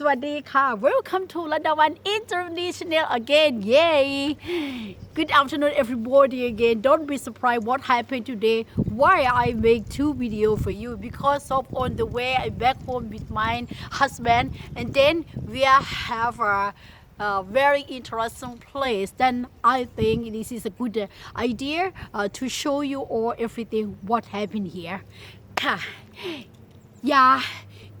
สวัสดีค่ะ Welcome to Ladawan International again Yay Good afternoon everybody again Don't be surprised what happened today Why I make two video for you Because of on the way I back home with my husband And then we have a uh, very interesting place then I think this is a good uh, idea uh, to show you all everything what happened here ค่ะ Ja,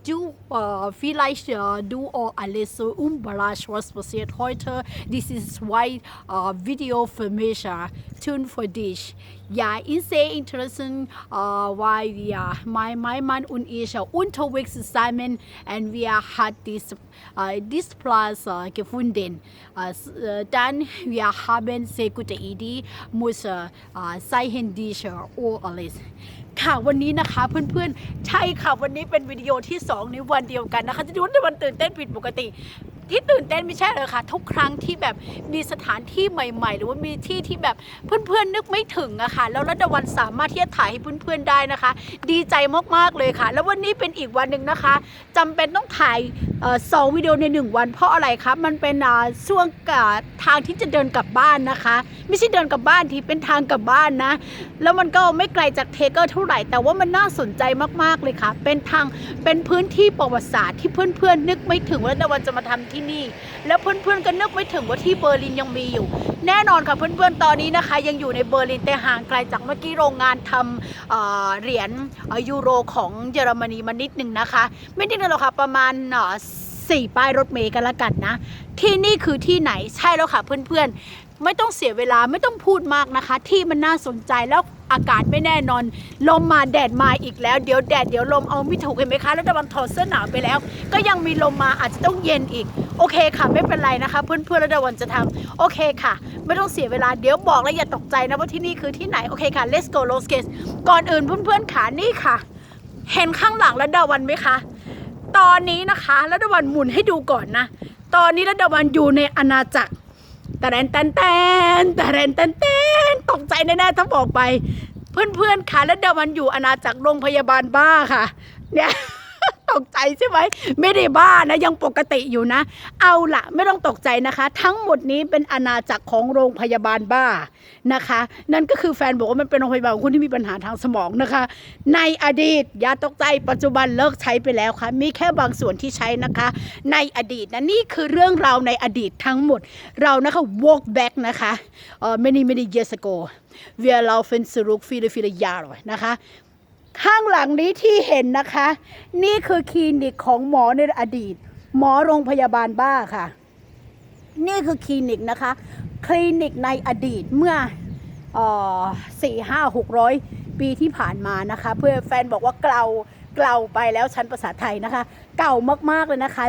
Du äh, vielleicht äh, du auch alles so überrascht, was passiert heute. This is why äh, Video für mich äh, tun für dich. Ja, ist sehr interessant, äh, weil wir, mein, mein Mann und ich äh, unterwegs zusammen und wir hat this, äh, this Platz äh, gefunden. Äh, dann wir haben sehr gute Idee, muss äh, äh, sein dich äh, auch alles. ค่ะวันนี้นะคะเพื่อนๆ ใช่ค่ะวันนี้เป็นวิดีโอที่ 2 ในวันเดียวกันนะคะจะดูว่ามันตื่นเต้นผิดปกติ ที่ตื่นเต้นไม่ใช่เลยค่ะ ทุกครั้งที่แบบมีสถานที่ใหม่ ๆ หรือว่ามีที่ที่แบบเพื่อนๆนึกไม่ถึงอะค่ะ แล้วรัตวันสามารถที่จะถ่ายให้เพื่อนๆได้นะคะ ดีใจมากๆเลยค่ะ แล้ววันนี้เป็นอีกวันหนึ่งนะคะจำเป็นต้องถ่ายออสองวิดีโอในหนึ่งวัน เพราะอะไรครับมันเป็นช่วงกาทางที่จะเดินกลับบ้านนะคะ ไม่ใช่เดินกลับบ้านที่เป็นทางกลับบ้านนะ แล้วมันก็ไม่ไกลจากเทเกอร์เท่าไหร่ แต่ว่ามันน่าสนใจมากๆเลยค่ะ เป็นทางเป็นพื้นที่ประวัติศาสตร์ที่เพื่อนๆนึกไม่ถึงว่าตะวันจะมาทำที่นี่ แล้วเพื่อนๆก็นึกไม่ถึงว่าที่เบอร์ลินยังมีอยู่ แน่นอนค่ะเพื่อนๆตอนนี้นะคะ ยังอยู่ในเบอร์ลินแต่ห่างไกลจากเมื่อกี้โรงงานทำเเหรียญยูโรของเยอรมนีมานิดหนึ่งนะคะ ไม่นิดนึงหรอกค่ะประมาณสี่ป้ายรถเมล์กันละกันนะ ที่นี่คือที่ไหนใช่แล้วค่ะเพื่อนๆไม่ต้องเสียเวลาไม่ต้องพูดมากนะคะ ที่มันน่าสนใจแล้ว อากาศไม่แน่นอน ลมมาแดดมาอีกแล้ว เดี๋ยวแดดเดี๋ยวลมเอาไม่ถูกเห็นไหมคะ แล้วตะวันถอดเสื้อหนาวไปแล้ว ก็ยังมีลมมาอาจจะต้องเย็นอีก โอเคค่ะ ไม่เป็นไรนะคะ เพื่อนๆแล้วตะวันจะทำโอเคค่ะ ไม่ต้องเสียเวลาเดี๋ยวบอกแล้วอย่าตกใจนะว่าที่นี่คือที่ไหนโอเคค่ะ let's go let's go ก่อนอื่นเพื่อนๆขานี่ค่ะ เห็นข้างหลังแล้วดาวันไหมคะตอนนี้นะคะแล้วดาวันหมุนให้ดูก่อนนะ ตอนนี้แล้วดาวันอยู่ในอาณาจักร แต่แรนแตนแตนแต่แรนแตนแตนตกใจแน่ๆถ้าบอกไป เพื่อนๆค่ะแล้วเดวันอยู่อาณาจักรโรงพยาบาลบ้าค่ะ เนี่ย ตกใจใช่ไหมไม่ได้บ้านะยังปกติอยู่นะ เอาละไม่ต้องตกใจนะคะ ทั้งหมดนี้เป็นอาณาจักรของโรงพยาบาลบ้านะคะ นั่นก็คือแฟนบอกว่ามันเป็นโรงพยาบาลของคนที่มีปัญหาทางสมองนะคะ ในอดีตยาตกใจปัจจุบันเลิกใช้ไปแล้วค่ะ มีแค่บางส่วนที่ใช้นะคะ ในอดีตนะนี่คือเรื่องราวในอดีตทั้งหมดเรานะคะ walk back นะคะเอ่อ many many years ago wir laufen zurück viele viele Jahre นะคะ ข้างหลังนี้ที่เห็นนะคะ นี่คือคลินิกของหมอในอดีต หมอโรงพยาบาลบ้าค่ะ นี่คือคลินิกนะคะ คลินิกในอดีตเมื่อสี่ห้าหกร้อยปีที่ผ่านมานะคะ เพื่อแฟนบอกว่าเกลาเกลาไปแล้วชั้นภาษาไทยนะคะ เก่ามากๆเลยนะคะ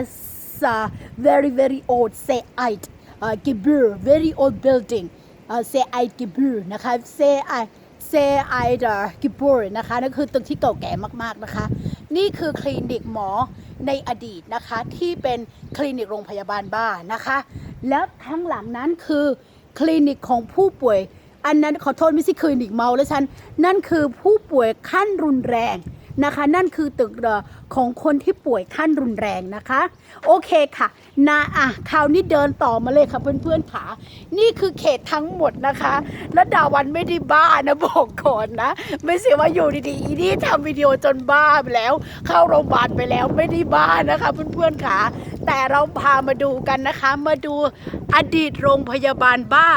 S- very very old say i t uh, Gebühr very old building say i Gebühr นะคะ say i say i the Gebühr นะคะนั่นคือตึกที่เก่าแก่มากๆนะคะ นี่คือคลินิกหมอในอดีตนะคะ ที่เป็นคลินิกโรงพยาบาลบ้านะคะ แล้วข้างหลังนั้นคือคลินิกของผู้ป่วย อันนั้นขอโทษไม่ใช่คลินิกเมาแล้วฉัน นั่นคือผู้ป่วยขั้นรุนแรงนะคะ นั่นคือตึกเอ่อของคนที่ป่วยขั้นรุนแรงนะคะ โอเคค่ะนะอะคราวนี้เดินต่อมาเลยค่ะเพื่อนๆค่ะนี่คือเขตทั้งหมดนะคะ และดาวันไม่ได้บ้านะบอกก่อนนะ ไม่ใช่ว่าอยู่ดีๆอีนี่ทำวิดีโอจนบ้าไปแล้ว เข้าโรงพยาบาลไปแล้วไม่ได้บ้านะคะ เพื่อนๆค่ะ แต่เราพามาดูกันนะคะ มาดูอดีตโรงพยาบาลบ้า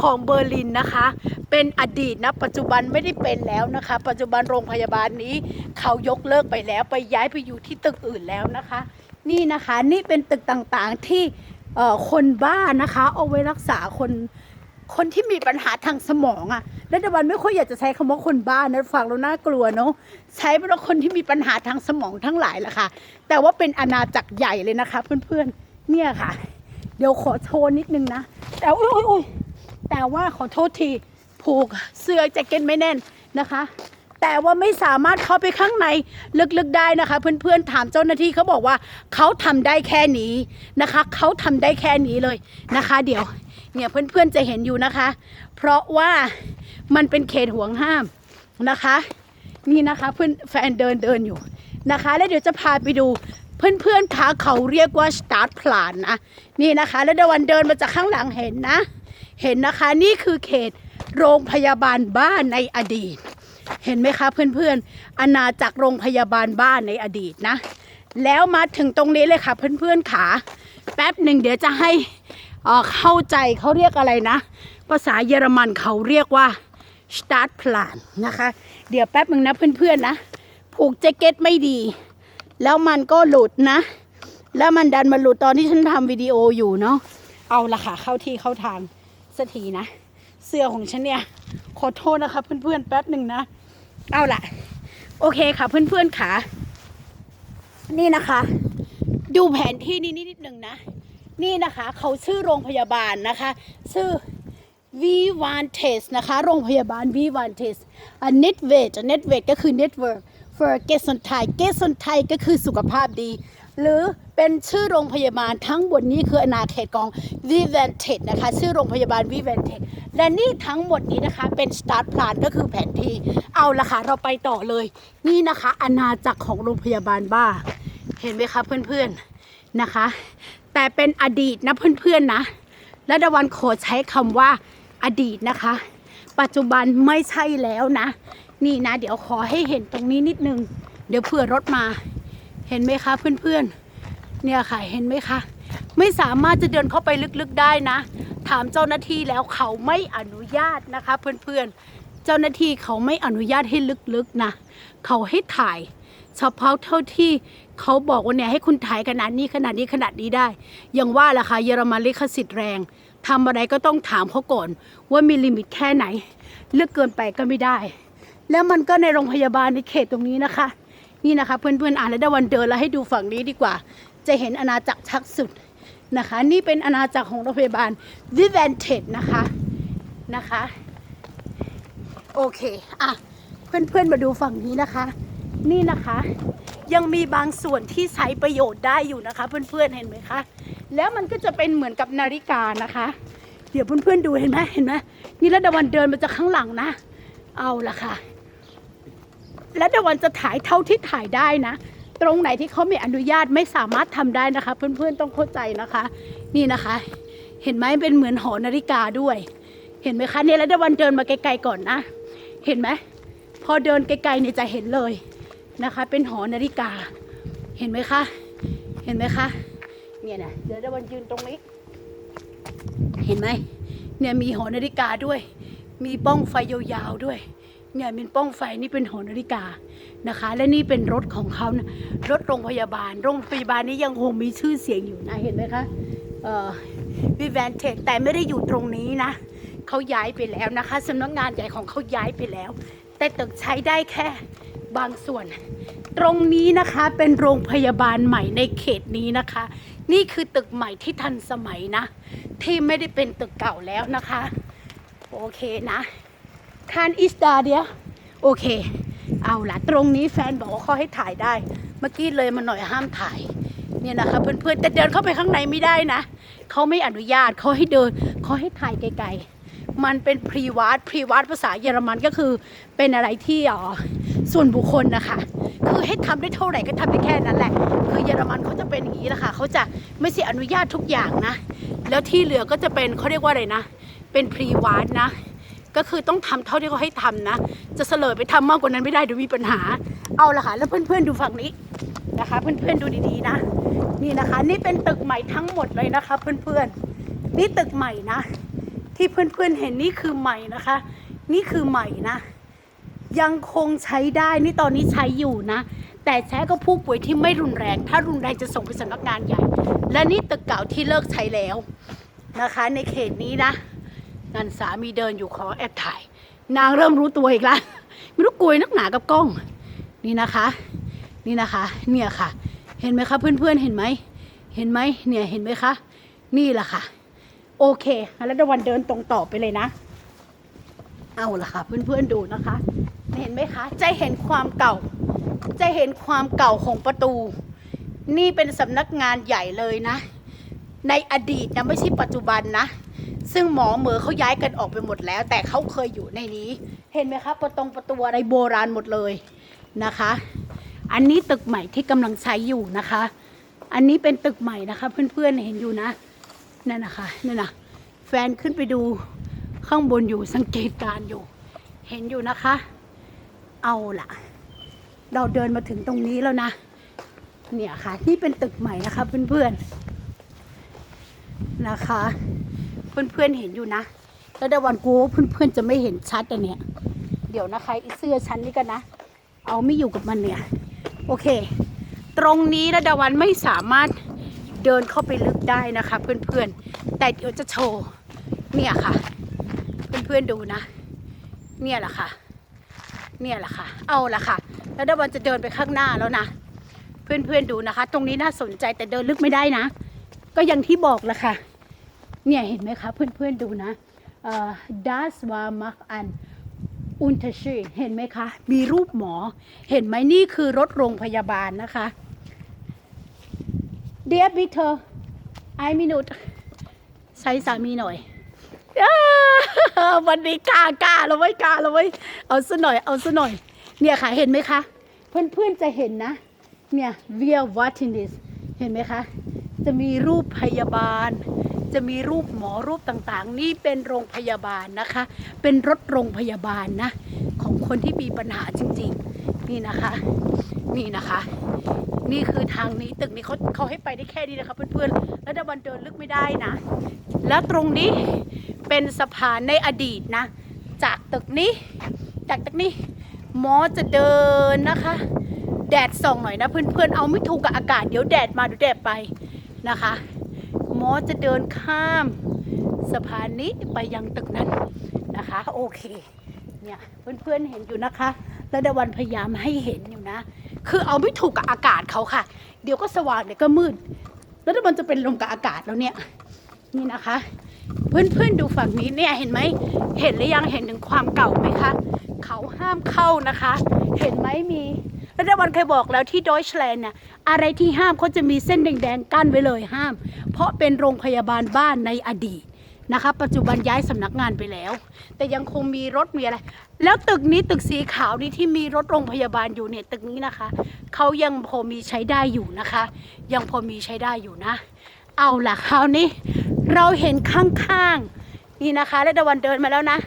ของเบอร์ลินนะคะ เป็นอดีตนะ ปัจจุบันไม่ได้เป็นแล้วนะคะ ปัจจุบันโรงพยาบาลนี้เขายกเลิกไปแล้วไปย้ายไปอยู่ที่ตึกอื่นแล้วนะคะ นี่นะคะ นี่เป็นตึกต่างๆที่คนบ้านะคะ เอาไว้รักษาคนคนที่มีปัญหาทางสมองอะและตะวันไม่ค่อยอยากจะใช้คำว่าคนบ้านะฟังแล้วน่ากลัวเนาะใช้เป็นคนที่มีปัญหาทางสมองทั้งหลายแหละค่ะ แต่ว่าเป็นอาณาจักรใหญ่เลยนะคะ เพื่อนๆ เนี่ยค่ะ เดี๋ยวขอโชว์นิดนึงนะ แต่อุ้ยอุ้ยอุ้ยแต่ว่าขอโทษทีผูกเสื้อแจ็คเก็ตไม่แน่นนะคะ แต่ว่าไม่สามารถเข้าไปข้างในลึกๆได้นะคะ เพื่อนๆถามเจ้าหน้าที่เขาบอกว่าเขาทำได้แค่นี้นะคะเขาทำได้แค่นี้เลยนะคะ เดี๋ยวเนี่ยเพื่อนๆจะเห็นอยู่นะคะ เพราะว่ามันเป็นเขตห่วงห้ามนะคะ นี่นะคะเพื่อนแฟนเดินเดินอยู่นะคะ แล้วเดี๋ยวจะพาไปดูเพื่อนๆคะเขาเรียกว่า start plan นนะนี่นะคะ แล้วเดยววันเดินมาจากข้างหลังเห็นนะ เห็นนะคะนี่คือเขตโรงพยาบาลบ้านในอดีต เห็นไหมคะเพื่อนๆอาณาจักรโรงพยาบาลบ้านในอดีตนะ แล้วมาถึงตรงนี้เลยค่ะเพื่อนๆขาแป๊บหนึ่งเดี๋ยวจะให้เอ่อเข้าใจเขาเรียกอะไรนะ ภาษาเยอรมันเขาเรียกว่า start plan นะคะ เดี๋ยวแป๊บหนึ่งนะเพื่อนๆนะ ผูกแจ็คเก็ตไม่ดี แล้วมันก็หลุดนะ แล้วมันดันมาหลุดตอนที่ฉันทำวิดีโออยู่เนาะเอาละค่ะ เข้าที่เข้าทางสักทีนะ เสื้อของฉันเนี่ย ขอโทษนะคะเพื่อนๆแป๊บหนึ่งนะ เอาละโอเคค่ะเพื่อนๆค่ะ นี่นะคะ ดูแผนที่นี่นิดหนึ่งนะ นี่นะคะ เขาชื่อโรงพยาบาลนะคะ ชื่อ v v a n t e s นะคะ โรงพยาบาล v v a n t e s อะ Netvet Netvet ก็คือ Network for g e s o n t h a i g e s o n t h a i ก็คือสุขภาพดี หรือ เป็นชื่อโรงพยาบาลทั้งหมดนี้คืออาณาเขตของ v v a n t e s นะคะชื่อโรงพยาบาล v v a n t e s และนี่ทั้งหมดนี้นะคะ เป็น Start Plan ก็คือแผนที่เอาละค่ะ เราไปต่อเลย นี่นะคะ อาณาจักรของโรงพยาบาลบ้า เห็นไหมคะเพื่อนๆนะคะ แต่เป็นอดีตนะเพื่อนๆนะและดาวันขอใช้คำว่าอดีตนะคะ ปัจจุบันไม่ใช่แล้วนะ นี่นะ เดี๋ยวขอให้เห็นตรงนี้นิดนึง เดี๋ยวเผื่อรถมา เห็นไหมคะเพื่อนๆ เนี่ยค่ะเห็นไหมคะ ไม่สามารถจะเดินเข้าไปลึกๆได้นะ ถามเจ้าหน้าที่แล้วเขาไม่อนุญาตนะคะ เพื่อนๆ เจ้าหน้าที่เขาไม่อนุญาตให้ลึกๆนะ เขาให้ถ่ายเฉพาะเท่าที่เขาบอกว่าเนี่ยให้คุณถ่ายขนาดนี้ขนาดนี้ขนาดนี้ได้ อย่างว่าล่ะค่ะเยอรมันลิขสิทธิ์แรงทำอะไรก็ต้องถามเขาก่อน ว่ามีลิมิตแค่ไหนเลือกเกินไปก็ไม่ได้ แล้วมันก็ในโรงพยาบาลในเขตตรงนี้นะคะ นี่นะคะ เพื่อนๆอ่านแล้วได้วันเดินแล้วให้ดูฝั่งนี้ดีกว่า จะเห็นอาณาจักรชักสุดนะคะ นี่เป็นอาณาจักรของโรงพยาบาลวิเวนเทดนะคะนะคะโอเคอะเพื่อนๆมาดูฝั่งนี้นะคะ นี่นะคะ ยังมีบางส่วนที่ใช้ประโยชน์ได้อยู่นะคะ เพื่อนๆเห็นไหมคะแล้วมันก็จะเป็นเหมือนกับนาฬิกานะคะ เดี๋ยวเพื่อนๆดูเห็นไหมเห็นไหมนี่ระดวันเดินมาจากข้างหลังนะ เอาละค่ะ และดวันจะถ่ายเท่าที่ถ่ายได้นะ ตรงไหนที่เขาไม่อนุญาตไม่สามารถทำได้นะคะ เพื่อนๆต้องเข้าใจนะคะ นี่นะคะ เห็นไหมเป็นเหมือนหอนาฬิกาด้วย เห็นไหมคะเนี่ยแล้วดาวันเดินมาไกลๆก่อนนะ เห็นไหมพอเดินไกลๆเนี่ยจะเห็นเลยนะคะ เป็นหอนาฬิกา เห็นไหมคะ เห็นไหมคะเนี่ยนะเดี๋ยวดาวันยืนตรงนี้ เห็นไหมเนี่ยมีหอนาฬิกาด้วย มีป้องไฟยาวๆด้วย เนี่ยเป็นป้องไฟนี่เป็นหอนาฬิกานะคะ และนี่เป็นรถของเขานะรถโรงพยาบาล โรงพยาบาลนี้ยังคงมีชื่อเสียงอยู่นะเห็นไหมคะเอ่อวิแวนเทคแต่ไม่ได้อยู่ตรงนี้นะเขาย้ายไปแล้วนะคะสำนักงานใหญ่ของเขาย้ายไปแล้ว แต่ตึกใช้ได้แค่บางส่วน ตรงนี้นะคะเป็นโรงพยาบาลใหม่ในเขตนี้นะคะ นี่คือตึกใหม่ที่ทันสมัยนะ ที่ไม่ได้เป็นตึกเก่าแล้วนะคะ โอเคนะ คานอิสตาเดียโอเค เอาละตรงนี้แฟนบอกว่าเขาให้ถ่ายได้ เมื่อกี้เลยมาหน่อยห้ามถ่าย เนี่ยนะคะเพื่อนๆแต่เดินเข้าไปข้างในไม่ได้นะเขาไม่อนุญาตเขาให้เดินเขาให้ถ่ายไกลๆ มันเป็นพรีวาร์ดพรีวาร์ดภาษาเยอรมันก็คือเป็นอะไรที่อ๋อส่วนบุคคลนะคะ คือให้ทำได้เท่าไหร่ก็ทำได้แค่นั้นแหละ คือเยอรมันเขาจะเป็นอย่างนี้แหละค่ะเขาจะไม่ใช่อนุญาตทุกอย่างนะ แล้วที่เหลือก็จะเป็นเขาเรียกว่าอะไรนะ เป็นพรีวาร์ดนะ ก็คือต้องทำเท่าที่เขาให้ทำนะ จะเสลอไปทำมากกว่านั้นไม่ได้เดี๋ยวมีปัญหา เอาละค่ะ แล้วเพื่อนๆดูฝั่งนี้นะคะ เพื่อนๆดูดีๆนะ นี่นะคะ นี่เป็นตึกใหม่ทั้งหมดเลยนะคะ เพื่อนๆ นี่ตึกใหม่นะ ที่เพื่อนๆเห็นนี่คือใหม่นะคะ นี่คือใหม่นะ ยังคงใช้ได้นี่ตอนนี้ใช้อยู่นะแต่ใช้กับผู้ป่วยที่ไม่รุนแรง ถ้ารุนแรงจะส่งไปสำนักงานใหญ่ และนี่ตึกเก่าที่เลิกใช้แล้วนะคะ ในเขตนี้นะ นั่นสามีเดินอยู่ขอแอบถ่าย นางเริ่มรู้ตัวอีกแล้วไม่รู้กลัวนักหนากับกล้อง นี่นะคะ นี่นะคะ เนี่ยค่ะ เห็นไหมคะเพื่อนๆเห็นไหมเห็นไหมเนี่ยเห็นไหมคะนี่แหละค่ะ โอเคแล้วตะวันเดินตรงต่อไปเลยนะ เอาละค่ะ เพื่อนๆดูนะคะ เห็นไหมคะ จะเห็นความเก่า จะเห็นความเก่าของประตู นี่เป็นสำนักงานใหญ่เลยนะ ในอดีตนะไม่ใช่ปัจจุบันนะ ซึ่งหมอเหมอเขาย้ายกันออกไปหมดแล้ว แต่เขาเคยอยู่ในนี้ เห็นไหมคะประตงประตูอะไรโบราณหมดเลยนะคะ อันนี้ตึกใหม่ที่กำลังใช้อยู่นะคะ อันนี้เป็นตึกใหม่นะคะ เพื่อนๆเห็นอยู่นะนั่นนะคะนั่นนะแฟนขึ้นไปดูข้างบนอยู่สังเกตการอยู่ เห็นอยู่นะคะ เอาล่ะ เราเดินมาถึงตรงนี้แล้วนะเนี่ยค่ะนี่เป็นตึกใหม่นะคะเพื่อนๆนะคะ เพื่อนๆเห็นอยู่นะ แล้วเดี๋ยววันกูเพื่อนๆจะไม่เห็นชัดอันเนี้ยเดี๋ยวนะคะไอเสื้อชั้นนี่กันนะ เอาไม่อยู่กับมันเนี่ย โอเค ตรงนี้ระดาวันไม่สามารถเดินเข้าไปลึกได้นะคะ เพื่อนๆ แต่เดี๋ยวจะโชว์ เนี่ยค่ะ เพื่อนๆดูนะ เนี่ยแหละค่ะ เนี่ยแหละค่ะ เอาละค่ะ แล้วดาวันจะเดินไปข้างหน้าแล้วนะ เพื่อนๆดูนะคะ ตรงนี้น่าสนใจแต่เดินลึกไม่ได้นะ ก็อย่างที่บอกละค่ะ เนี่ยเห็นไหมคะเพื่อนๆดูนะ das war mach an Unterschied เห็นไหมคะ มีรูปหมอ เห็นไหมนี่คือรถโรงพยาบาลนะคะ เดียบิเธอไอมินุตใช้สามีหน่อย วันนี้กล้ากล้าแล้วไว้กล้าแล้วไว้ เอาซะหน่อย เอาซะหน่อย เนี่ยค่ะ เห็นไหมคะ เพื่อนๆจะเห็นนะ เนี่ย via Watinis เห็นไหมคะ จะมีรูปพยาบาล จะมีรูปหมอรูปต่างๆ นี่เป็นโรงพยาบาลนะคะ เป็นรถโรงพยาบาลนะ ของคนที่มีปัญหาจริงๆ นี่นะคะ นี่นะคะ นี่คือทางนี้ตึกนี้เขาเขาให้ไปได้แค่นี้นะคะ เพื่อนๆ แล้วดาวันเดินลึกไม่ได้นะ แล้วตรงนี้เป็นสะพานในอดีตนะ จากตึกนี้ จากตึกนี้ หมอจะเดินนะคะ แดดส่องหน่อยนะเพื่อนๆ เอาไม่ถูกกับอากาศ เดี๋ยวแดดมาเดี๋ยวแดดไปนะคะ มอจะเดินข้ามสะพานนี้ไปยังตึกนั้นนะคะ โอเค เนี่ยเพื่อนๆเห็นอยู่นะคะ แล้วดาวันพยายามให้เห็นอยู่นะ คือเอาไม่ถูกกับอากาศเขาค่ะ เดี๋ยวก็สว่างเดี๋ยวก็มืด แล้วดาวันจะเป็นลมกับอากาศแล้วเนี่ย นี่นะคะ เพื่อนๆดูฝั่งนี้เนี่ยเห็นไหม เห็นหรือยังเห็นถึงความเก่าไหมคะ เขาห้ามเข้านะคะ เห็นไหมมี แล้วดาวันเคยบอกแล้วที่ดอยชแลนด์เนี่ยอะไรที่ห้ามเขาจะมีเส้นแดงๆกั้นไว้เลยห้าม เพราะเป็นโรงพยาบาลบ้านในอดีตนะคะ ปัจจุบันย้ายสำนักงานไปแล้ว แต่ยังคงมีรถมีอะไร แล้วตึกนี้ตึกสีขาวนี้ที่มีรถโรงพยาบาลอยู่เนี่ยตึกนี้นะคะเขายังพอมีใช้ได้อยู่นะคะ ยังพอมีใช้ได้อยู่นะ เอาล่ะคราวนี้ เราเห็นข้างๆนี่นะคะและตะวันเดินมาแล้วนะ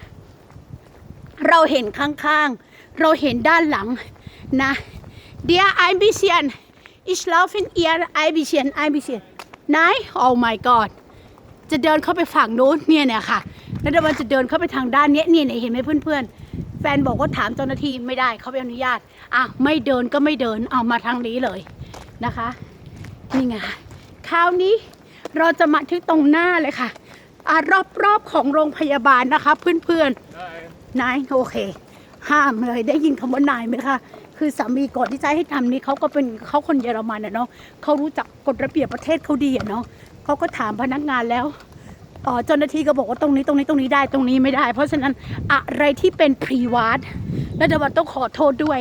เราเห็นข้างๆ เราเห็นด้านหลังนะ เดียไอบิเชียนอิสลาฟินเอียไอบิเชียนไอบิเชียนนายโอ้ my god จะเดินเข้าไปฝั่งนู้นเนี่ยเนี่ยค่ะ แล้วตะวันจะเดินเข้าไปทางด้านเนี้ยเนี่ยเนี่ยเห็นไหมเพื่อนๆ แฟนบอกว่าถามเจ้าหน้าที่ไม่ได้เขาไม่อนุญาต อะไม่เดินก็ไม่เดินเอามาทางนี้เลยนะคะ นี่ไงค่ะคราวนี้เราจะมาที่ตรงหน้าเลยค่ะอะรอบๆของโรงพยาบาลนะคะ เพื่อนๆนายโอเค ห้ามเลยได้ยินคำว่านายไหมคะ คือสามีก่อนที่จะให้ทำนี่เขาก็เป็นเขาคนเยอรมันอะเนาะเขารู้จักกฎระเบียบประเทศเขาดีอะเนาะเขาก็ถามพนักงานแล้วอ๋อเจ้าหน้าที่ก็บอกว่าตรงนี้ตรงนี้ตรงนี้ได้ตรงนี้ไม่ได้ เพราะฉะนั้นอะไรที่เป็นพรีวาร์ดและเดวันต้องขอโทษด้วย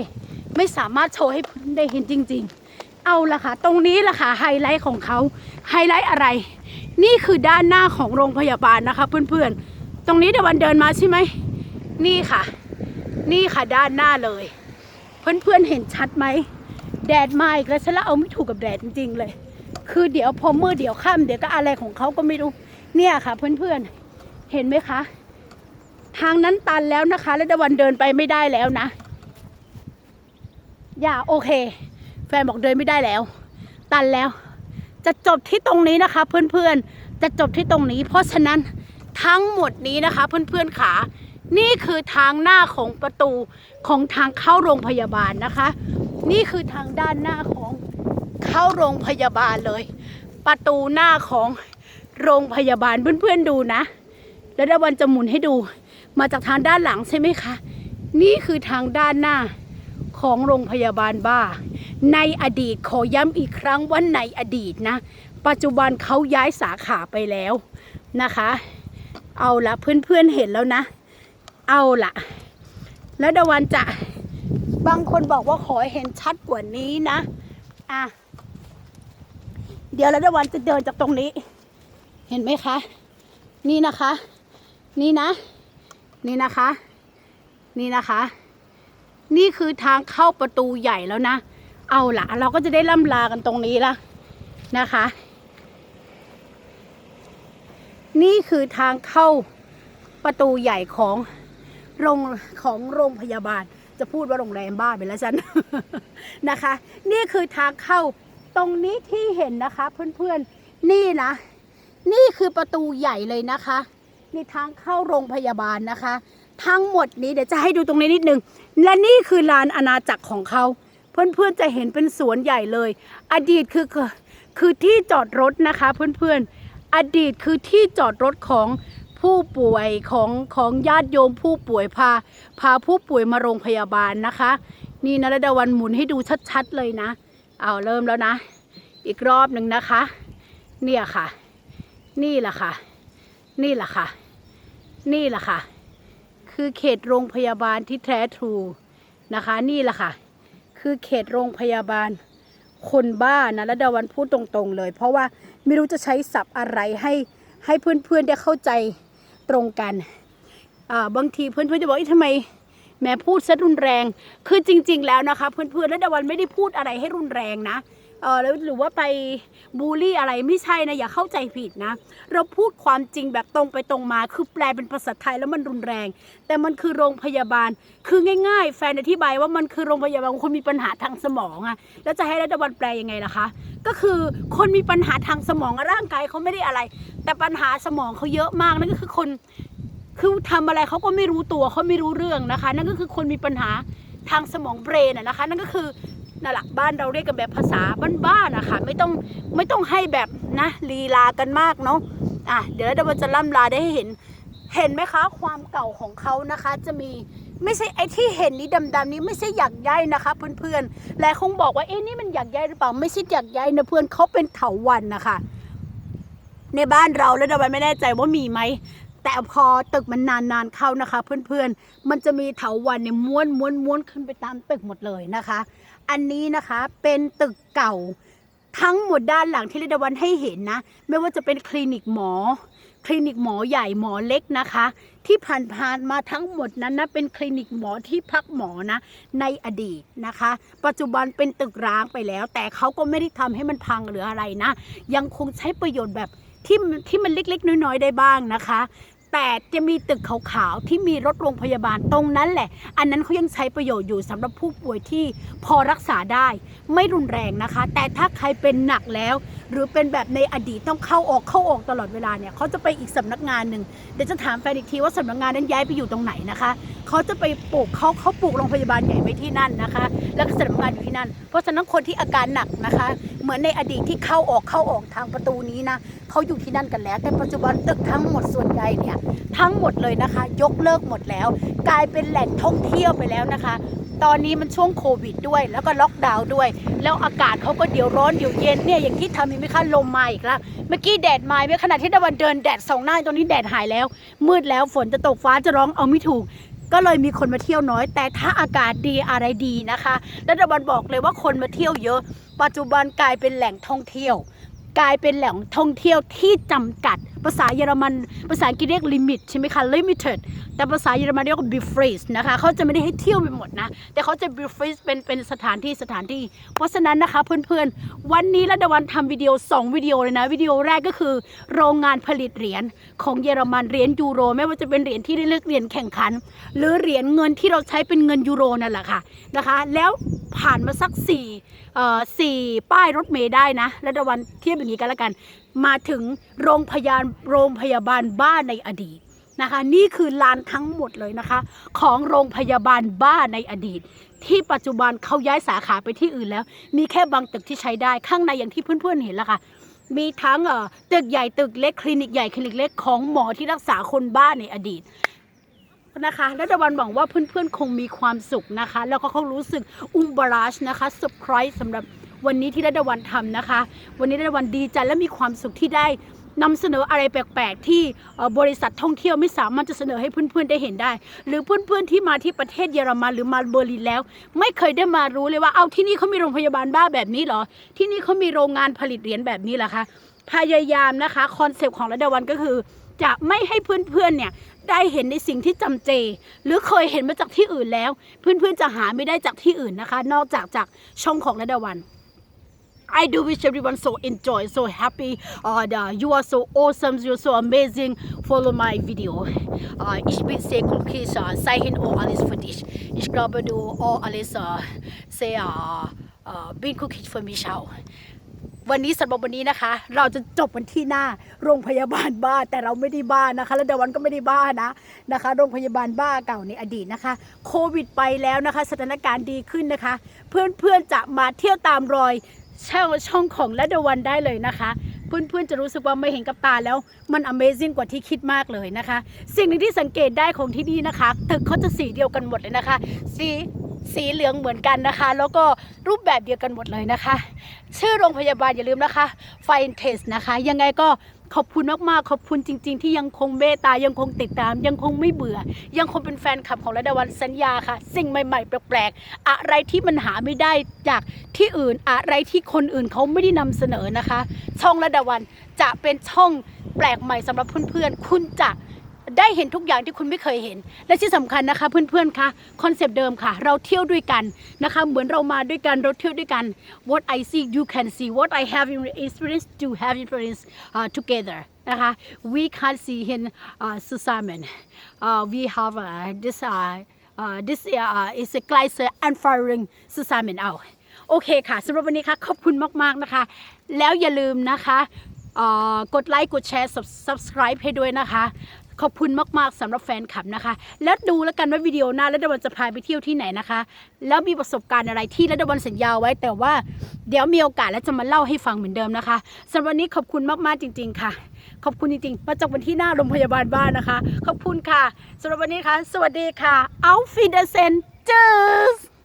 ไม่สามารถโชว์ให้ได้เห็นจริง ๆ เอาละค่ะ ตรงนี้ละค่ะไฮไลท์ของเขาไฮไลท์อะไร นี่คือด้านหน้าของโรงพยาบาลนะคะ เพื่อนๆ ตรงนี้เดวันเดินมาใช่ไหม นี่ค่ะ นี่ค่ะด้านหน้าเลย เพื่อนๆเห็นชัดไหม แดดมาอีกแล้วฉันละเอาไม่ถูกกับแดดจริงๆเลย คือเดี๋ยวพอมืดเดี๋ยวค่ำเดี๋ยวก็อะไรของเขาก็ไม่รู้เนี่ยค่ะ เพื่อนๆเห็นไหมคะ ทางนั้นตันแล้วนะคะ แล้วดวันเดินไปไม่ได้แล้วนะ อย่าโอเค แฟนบอกเดินไม่ได้แล้ว ตันแล้ว จะจบที่ตรงนี้นะคะ เพื่อนๆจะจบที่ตรงนี้ เพราะฉะนั้นทั้งหมดนี้นะคะ เพื่อนๆขา นี่คือทางหน้าของประตูของทางเข้าโรงพยาบาลนะคะ นี่คือทางด้านหน้าของเข้าโรงพยาบาลเลย ประตูหน้าของโรงพยาบาลเพื่อนๆดูนะ แล้วดาวันจะหมุนให้ดู มาจากทางด้านหลังใช่ไหมคะ นี่คือทางด้านหน้าของโรงพยาบาลบ้า ในอดีตขอย้ำอีกครั้งว่าในอดีตนะ ปัจจุบันเขาย้ายสาขาไปแล้วนะคะ เอาละเพื่อนๆเห็นแล้วนะ เอาละแล้วดาวันจะบางคนบอกว่าขอเห็นชัดกว่านี้นะอะเดี๋ยวแล้วดาวันจะเดินจากตรงนี้ เห็นไหมคะ นี่นะคะ นี่นะ นี่นะคะ นี่นะคะ นี่คือทางเข้าประตูใหญ่แล้วนะ เอาละเราก็จะได้ล่ำลากันตรงนี้ละนะคะ นี่คือทางเข้าประตูใหญ่ของ โรงของโรงพยาบาล จะพูดว่าโรงแรมบ้าไปแล้วฉัน นะคะ นี่คือทางเข้าตรงนี้ที่เห็นนะคะ เพื่อนๆนี่นะ นี่คือประตูใหญ่เลยนะคะนี่ทางเข้าโรงพยาบาลนะคะ ทั้งหมดนี้เดี๋ยวจะให้ดูตรงนี้นิดนึง และนี่คือลานอาณาจักรของเขา เพื่อนๆจะเห็นเป็นสวนใหญ่เลย อดีตคือคือคือที่จอดรถนะคะ เพื่อนๆอดีตคือที่จอดรถของ ผู้ป่วยของของญาติโยมผู้ป่วยพา พาผู้ป่วยมาโรงพยาบาลนะคะ นี่นะระดาวันหมุนให้ดูชัดๆเลยนะเอาเริ่มแล้วนะ อีกรอบหนึ่งนะคะ เนี่ยค่ะ นี่แหละค่ะ นี่แหละค่ะ นี่แหละค่ะ คือเขตโรงพยาบาลที่แท้ทรูนะคะ นี่แหละค่ะ คือเขตโรงพยาบาลคนบ้านะแล้วดาวันพูดตรงๆเลย เพราะว่าไม่รู้จะใช้ศัพท์อะไรให้ให้เพื่อนๆได้เข้าใจ ตรงกันบางทีเพื่อนๆจะบอกอ๊ะทำไมแม่พูดซะรุนแรง คือจริง ๆ แล้วนะคะ เพื่อนๆแล้วดาวันไม่ได้พูดอะไรให้รุนแรงนะ เออแล้วหรือว่าไปบูลลี่อะไรไม่ใช่นะอย่าเข้าใจผิดนะ เราพูดความจริงแบบตรงไปตรงมา คือแปลเป็นภาษาไทยแล้วมันรุนแรง แต่มันคือโรงพยาบาล คือง่าย ๆ แฟนอธิบายว่ามันคือโรงพยาบาลคนมีปัญหาทางสมองอะแล้วจะให้รัฐบาลแปลยังไงล่ะคะ ก็คือคนมีปัญหาทางสมองร่างกายเขาไม่ได้อะไร แต่ปัญหาสมองเขาเยอะมากนั่นก็คือคนคือทำอะไรเขาก็ไม่รู้ตัวเขาไม่รู้เรื่องนะคะ นั่นก็คือคนมีปัญหาทางสมองเบรนอะนะคะ นั่นก็คือ นั่นแหละบ้านเราเรียกกันแบบภาษาบ้านๆนะคะไม่ต้องไม่ต้องให้แบบนะลีลากันมากเนาะอะเดี๋ยวเราจะล่ำลาได้ให้เห็น เห็นไหมคะ ความเก่าของเขานะคะ จะมีไม่ใช่ไอ้ที่เห็นนี้ดำๆนี้ไม่ใช่หยักใยนะคะเพื่อนๆและคงบอกว่าเอ๊ะนี่มันหยักใยหรือเปล่าไม่ใช่หยักใยนะเพื่อนเขาเป็นเถาวันนะคะ ในบ้านเราแล้วเราไม่แน่ใจว่ามีไหม แต่พอตึกมันนานๆเข้านะคะ เพื่อนๆ มันจะมีเถาวันเนี่ยม้วนม้วนม้วนขึ้นไปตามตึกหมดเลยนะคะ อันนี้นะคะเป็นตึกเก่าทั้งหมดด้านหลังที่เรดาวันให้เห็นนะ ไม่ว่าจะเป็นคลินิกหมอ คลินิกหมอใหญ่หมอเล็กนะคะ ที่ผ่านๆมาทั้งหมดนั้นนะเป็นคลินิกหมอที่พักหมอนะ ในอดีตนะคะ ปัจจุบันเป็นตึกร้างไปแล้ว แต่เขาก็ไม่ได้ทำให้มันพังหรืออะไรนะ ยังคงใช้ประโยชน์แบบที่ที่มันเล็กๆ น้อยๆ ได้บ้างนะคะ แต่จะมีตึกขาวๆที่มีรถโรงพยาบาลตรงนั้นแหละ อันนั้นเขายังใช้ประโยชน์อยู่สำหรับผู้ป่วยที่พอรักษาได้ ไม่รุนแรงนะคะ แต่ถ้าใครเป็นหนักแล้ว หรือเป็นแบบในอดีตต้องเข้าออกเข้าออกตลอดเวลาเนี่ยเขาจะไปอีกสำนักงานหนึ่งเดี๋ยวจะถามแฟนอีกทีว่าสำนักงานนั้นย้ายไปอยู่ตรงไหนนะคะเขาจะไปปลูกเขาเขาปลูกโรงพยาบาลใหญ่ไว้ที่นั่นนะคะ แล้วก็สำนักงานอยู่ที่นั่น เพราะฉะนั้นคนที่อาการหนักนะคะ เหมือนในอดีตที่เข้าออกเข้าออกทางประตูนี้นะเขาอยู่ที่นั่นกันแล้ว แต่ปัจจุบันตึกทั้งหมดส่วนใหญ่เนี่ยทั้งหมดเลยนะคะ ยกเลิกหมดแล้ว กลายเป็นแหล่งท่องเที่ยวไปแล้วนะคะ ตอนนี้มันช่วงโควิดด้วย แล้วก็ล็อกดาวน์ด้วย แล้วอากาศเขาก็เดี๋ยวร้อนเดี๋ยวเย็นเนี่ยอย่างที่ทำเห็นไหมคะลมมาอีกแล้วเมื่อกี้แดดมาเมื่อขณะที่ตะวันเดินแดดสองหน้าตอนนี้แดดหายแล้ว มืดแล้วฝนจะตกฟ้าจะร้องเอาไม่ถูกก็เลยมีคนมาเที่ยวน้อย แต่ถ้าอากาศดีอะไรดีนะคะ แล้วตะวันบอกเลยว่าคนมาเที่ยวเยอะ ปัจจุบันกลายเป็นแหล่งท่องเที่ยว กลายเป็นแหล่งท่องเที่ยวที่จำกัด ภาษาเยอรมัน ภาษาอังกฤษเรียก limit ใช่ไหมคะ limited แต่ภาษาเยอรมันเรียกว่า befreeze นะคะเขาจะไม่ได้ให้เที่ยวไปหมดนะ แต่เขาจะ befreeze เป็นเป็นสถานที่สถานที่ เพราะฉะนั้นนะคะเพื่อนๆ วันนี้ระดาวันทำวิดีโอ 2 วิดีโอเลยนะ วิดีโอแรกก็คือ โรงงานผลิตเหรียญของเยอรมันเหรียญยูโร ไม่ว่าจะเป็นเหรียญที่ได้เลือกเหรียญแข่งขัน หรือเหรียญเงินที่เราใช้เป็นเงินยูโรนั่นแหละค่ะนะคะ แล้วผ่านมาสักสี่ สี่ป้ายรถเมย์ได้นะระดาวันเทียบอย่างนี้กันแล้วกัน มาถึงโรงพยาบาลโรงพยาบาลบ้านในอดีตนะคะนี่คือลานทั้งหมดเลยนะคะ ของโรงพยาบาลบ้านในอดีต ที่ปัจจุบันเขาย้ายสาขาไปที่อื่นแล้ว มีแค่บางตึกที่ใช้ได้ข้างในอย่างที่เพื่อนๆเห็นแล้วค่ะ มีทั้งตึกใหญ่ตึกเล็กคลินิกใหญ่คลินิกเล็กของหมอที่รักษาคนบ้านในอดีต นะคะ และตะวันหวังว่าเพื่อนๆ คงมีความสุขนะคะ แล้วก็เขารู้สึกอุ้มบาราชนะคะเซอร์ไพรส์สำหรับวันนี้ที่รัตวันทำนะคะ วันนี้รัตวันดีใจและมีความสุขที่ได้นำเสนออะไรแปลกๆ ที่บริษัทท่องเที่ยวไม่สามารถจะเสนอให้เพื่อนๆได้เห็นได้ หรือเพื่อนๆที่มาที่ประเทศเยอรมันหรือมาเบอร์ลินแล้ว ไม่เคยได้มารู้เลยว่าเอาที่นี่เขามีโรงพยาบาลบ้าแบบนี้เหรอ ที่นี่เขามีโรงงานผลิตเหรียญแบบนี้เหรอคะพยายามนะคะคอนเซปต์ของรัตวันก็คือ จะไม่ให้เพื่อนๆเนี่ย ได้เห็นในสิ่งที่จำเจ หรือเคยเห็นมาจากที่อื่นแล้ว เพื่อนๆจะหาไม่ได้จากที่อื่นนะคะ นอกจากจากช่องของระดาวัน I do wish everyone so enjoy, so happy. Uh, the- you are so awesome, you're so amazing. Follow my video. Uh, ich bin sehr glücklich, uh, sein und alles für dich. Ich glaube, du auch alles uh, sehr uh, uh, bin glücklich für mich auch. วันนี้สำหรับวันนี้นะคะ เราจะจบวันที่หน้าโรงพยาบาลบ้าแต่เราไม่ได้บ้านะคะ และเดวันก็ไม่ได้บ้านะนะคะ โรงพยาบาลบ้าเก่าในอดีตนะคะ โควิดไปแล้วนะคะ สถานการณ์ดีขึ้นนะคะ เพื่อนๆจะมาเที่ยวตามรอยช่องช่องของและเดวันได้เลยนะคะเพื่อนๆจะรู้สึกว่าไม่เห็นกับตาแล้วมัน Amazing กว่าที่คิดมากเลยนะคะ สิ่งหนึ่งที่สังเกตได้ของที่นี่นะคะตึกเขาจะสีเดียวกันหมดเลยนะคะ สี สีเหลืองเหมือนกันนะคะ แล้วก็รูปแบบเดียวกันหมดเลยนะคะ ชื่อโรงพยาบาลอย่าลืมนะคะ f i n t e s t นะคะ ยังไงก็ขอบคุณมากๆ ขอบคุณจริง ๆ ที่ยังคงเมตตายังคงติดตาม ยังคงไม่เบื่อ ยังคงเป็นแฟนคลับของระดาวันสัญญาค่ะ สิ่งใหม่ๆ แปลกๆ อะไรที่มันหาไม่ได้จากที่อื่นอะไรที่คนอื่นเขาไม่ได้นำเสนอนะคะ ช่องระดาวันจะเป็นช่องแปลกใหม่สำหรับเพื่อนๆ คุณจะ ได้เห็นทุกอย่างที่คุณไม่เคยเห็น และที่สำคัญนะคะ เพื่อนๆคะคอนเซปต์เดิมค่ะ เราเที่ยวด้วยกันนะคะเหมือนเรามาด้วยกันเราเที่ยวด้วยกัน what I see you can see what I have experience you have experience uh, together นะคะ we can't see in uh, Susamen uh, we have uh, this uh, uh, this uh, is a geyser and firing Susamen out โอเคค่ะสำหรับวันนี้ค่ะขอบคุณมากๆนะคะ แล้วอย่าลืมนะคะกดไลค์กดแชร์ subscribe ให้ด้วยนะคะ ขอบคุณมากๆสำหรับแฟนคลับนะคะ แล้วดูแล้วกันว่าวิดีโอหน้าแล้วดวันจะพาไปเที่ยวที่ไหนนะคะ แล้วมีประสบการณ์อะไรที่แล้วดวันสัญญาไว้ แต่ว่าเดี๋ยวมีโอกาสแล้วจะมาเล่าให้ฟังเหมือนเดิมนะคะสำหรับวันนี้ขอบคุณมากๆจริง ๆ ค่ะ ขอบคุณจริงๆมาจากวันที่หน้าโรงพยาบาลบ้านนะคะ ขอบคุณค่ะสำหรับวันนี้ค่ะ สวัสดีค่ะ auf Wiedersehen tschüss